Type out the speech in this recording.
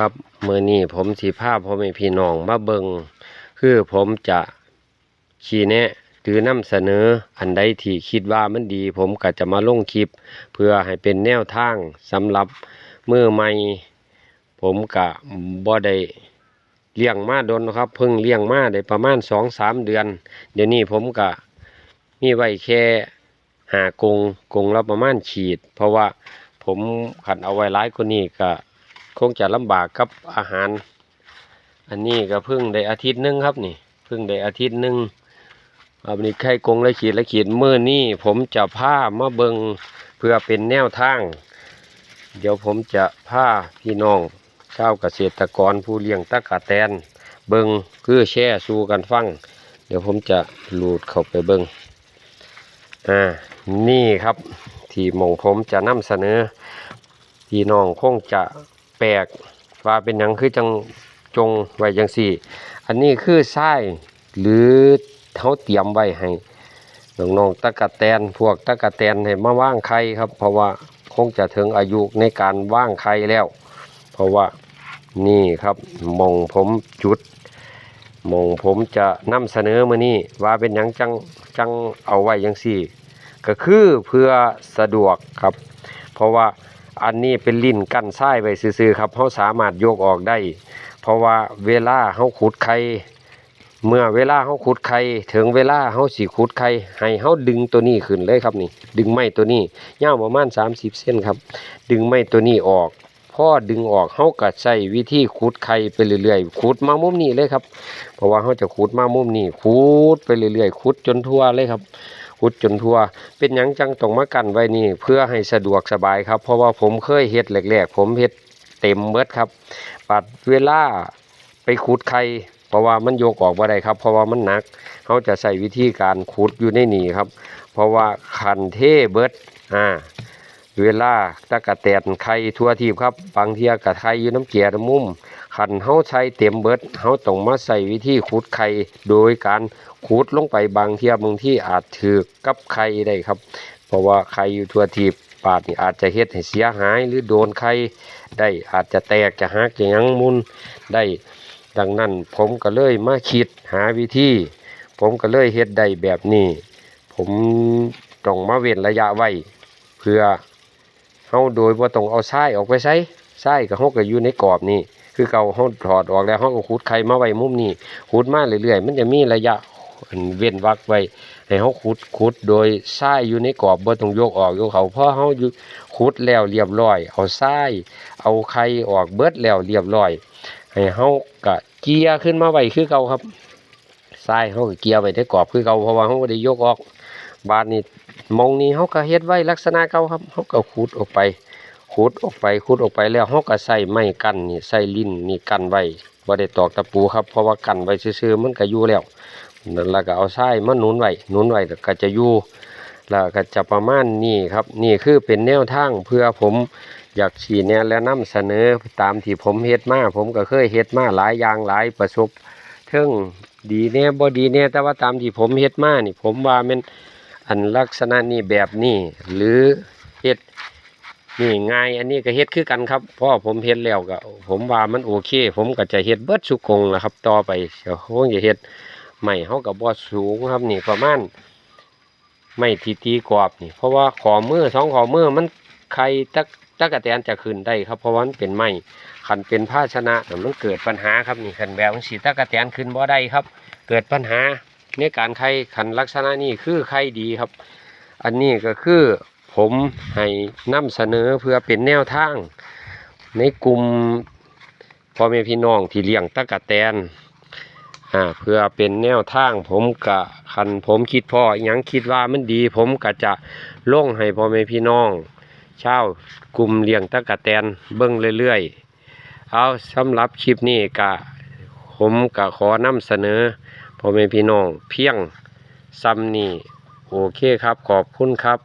ครับมื้อนี้ผมสิพาพ่อแม่พี่น้องมาเบิงคือผมจะชี้แนะหรือนำเสนออันใดที่คิดว่ามันดี ผมก็จะมาลงคลิป เพื่อให้เป็นแนวทางสำหรับมือใหม่ ผมก็บ่ได้เลี้ยงมาดนครับ เพิ่งเลี้ยงมาได้ประมาณ2-3เดือน เดี๋ยวนี้ผมก็มีไว้แค่หากงกรงละประมาณขีด เพราะว่าผมขันเอาไว้หลายกว่านี้ก็ คงจะลำบากกับอาหาร อันนี้ก็เพิ่งได้อาทิตย์หนึงครับนี่เพิ่งได้อาทิตย์หนึงอันนี้ไข่กงละขีดละขีดมื้อนี้ผมจะพามาเบิงเพื่อเป็นแนวทาง เดี๋ยวผมจะพาพี่น้องชาวเกษตรกรผู้เลี้ยงตะกะแตน เบิงคือแช่สู่กันฟัง เดี๋ยวผมจะหลูดเข้าไปเบิงอ่านี่ครับ ที่มองผมจะนำเสนอพี่น้องคงจะ ปลกว่าเป็นหยังคือจังจงไว้จังสี่ อันนี้คือไส้หรือเขาเตรียมไว้ให้น้องๆตะกะแตนพวกตะกะแตนให้มาว่างไข่ครับ เพราะว่าคงจะถึงอายุในการว่างไข่แล้ว เพราะว่านี่ครับมองผมจุดมองผมจะนำเสนอมานี่ว่าเป็นหยังจังจังเอาไว้จังสี่ ก็คือเพื่อสะดวกครับ เพราะว่า อันนี้เป็นลิ้นกั้นไส้ไว้ซื่อๆครับเขาสามารถโยกออกได้ เพราะว่าเวลาเขาขุดไข่เมื่อเวลาเขาขุดไข่ถึงเวลาเขาสิขุดไข่ให้เขาดึงตัวนี้ขึ้นเลยครับนี่ ดึงไม้ตัวนี้ยาวประมาณ30 เส้นครับ ดึงไม้ตัวนี้ออกพอดึงออกเขาก็ใช้วิธีขุดไข่ไปเรื่อยๆขุดมามุมนี้เลยครับ เพราะว่าเขาจะขุดมามุมนี้ขุดไปเรื่อยๆขุดจนทั่วเลยครับ ขุดจนทั่ว เป็นยังจังต้องมากันไว้นี่เพื่อให้สะดวกสบายครับ เพราะว่าผมเคยเฮ็ดแหลกๆ ผมเฮ็ดเต็มเบิดครับปัดเวลาไปขุดไข่เพราะว่ามันโยกออกมาได้ครับ เพราะว่ามันหนักเขาจะใส่วิธีการขุดอยู่ในนี่ครับ เพราะว่าคันเทเบิดอ่า เวลาตะกะแตนไข่ทั่วทีบครับบางเทียกะไข่อยู่น้ำเกียน้ำมุมคันเฮาใช้เต็มเบิดเฮาต้องมาใส่วิธีขุดไข่โดยการขูดลงไปบางเทียบางที่อาจถือกับไข่ได้ครับ เพราะว่าไข่อยู่ทั่วทีบปาดนี่อาจจะเฮ็ดให้เสียหายหรือโดนไข่ได้อาจจะแตกจะหักจะยังมุนได้ ดังนั้นผมก็เลยมาคิดหาวิธี ผมก็เลยเฮ็ดได้แบบนี้ ผมต้องมาเว้นระยะไว้เพื่อ เฮาโดยบ่ต้องเอาทรายออกไปใช้ทรายก็เฮาก็อยู่ในกรอบนี่คือเก่าเฮาถอดออกแล้วเฮาก็ขุดไข่มาไว้มุมนี้ขุดมาเรื่อยๆมันจะมีระยะเว้นวักไว้ให้เขาขุดขุดโดยทรายอยู่ในกรอบบ่ต้องยกออกยกเขาเพราะเขาขุดแล้วเรียบร้อย เอาทรายเอาไข่ออกเบิดแล้วเรียบร้อยให้เขากะเกียขึ้นมาไว้คือเก่าครับทรายเขาก็เกียไว้ในกรอบคือเก่าเพราะว่าเขาบ่ได้ยกออก บาดนี้มองนี้เขาก็เฮ็ดไว้ลักษณะเก่าครับเขาก็ขุดออกไปขุดออกไปขุดออกไปแล้วเขาก็ใส่ไม้กันนี่ใส่ลิ้นนี่กันไว้บ่ได้ตอกตะปูครับเพราะว่ากันไว้ซื่อๆมันก็อยู่แล้วนั่นแล้วก็เอาทรายมาหนุนไว้หนุนไว้ก็จะอยู่แล้วก็จะประมาณนี้ครับ นี่คือเป็นแนวทางเพื่อผมอยากชี้แนะและนำเสนอตามที่ผมเฮ็ดมาผมก็เคยเฮ็ดมาหลายอย่างหลายประสบเทิงดีแน่บ่ดีแน่แต่ว่าตามที่ผมเฮ็ดมานี่ ผมว่ามัน อันลักษณะนี้แบบนี้หรือเฮ็ดนี่ง่ายอันนี้ก็เฮ็ดคือกันครับพราะผมเฮ็ดแล้วก็ผมว่ามันโอเค ผมก็จะเฮ็ดเบิดสุกงนะครับ ต่อไปเดี๋ยวคงจะเฮ็ดไม่เขากับบ่สูงครับนี่ประมาณไม่ทีตีกรอบนี่ เพราะว่าขอมือสองขอมือมันใครตักตะกะแตนจะขึ้นได้ครับเพราะว่ามันเป็นไม้ขันเป็นภาชนะน่มันเกิดปัญหาครับนี่ขันแบบสีตะกะแตนขึ้นบ่ได้ครับ เกิดปัญหา ในการไข่ขันลักษณะนี้คือไข่ดีครับ อันนี้ก็คือผมให้นำเสนอเพื่อเป็นแนวทาง ในกลุ่มพ่อแม่พี่น้องที่เลี้ยงตะกะแตนอ่าเพื่อเป็นแนวทาง ผมกะคันผมคิดพ่ออยังคิดว่ามันดี ผมก็จะล่งให้พ่อแม่พี่น้องเช่ากลุ่มเลี้ยงตะกะแตนเบิ่งเรื่อยๆ เอาสำหรับคลิปนี้กะผมกะขอนำเสนอ พ่อแม่พี่น้องเพียงซ้ำนี่โอเคครับขอบคุณครับ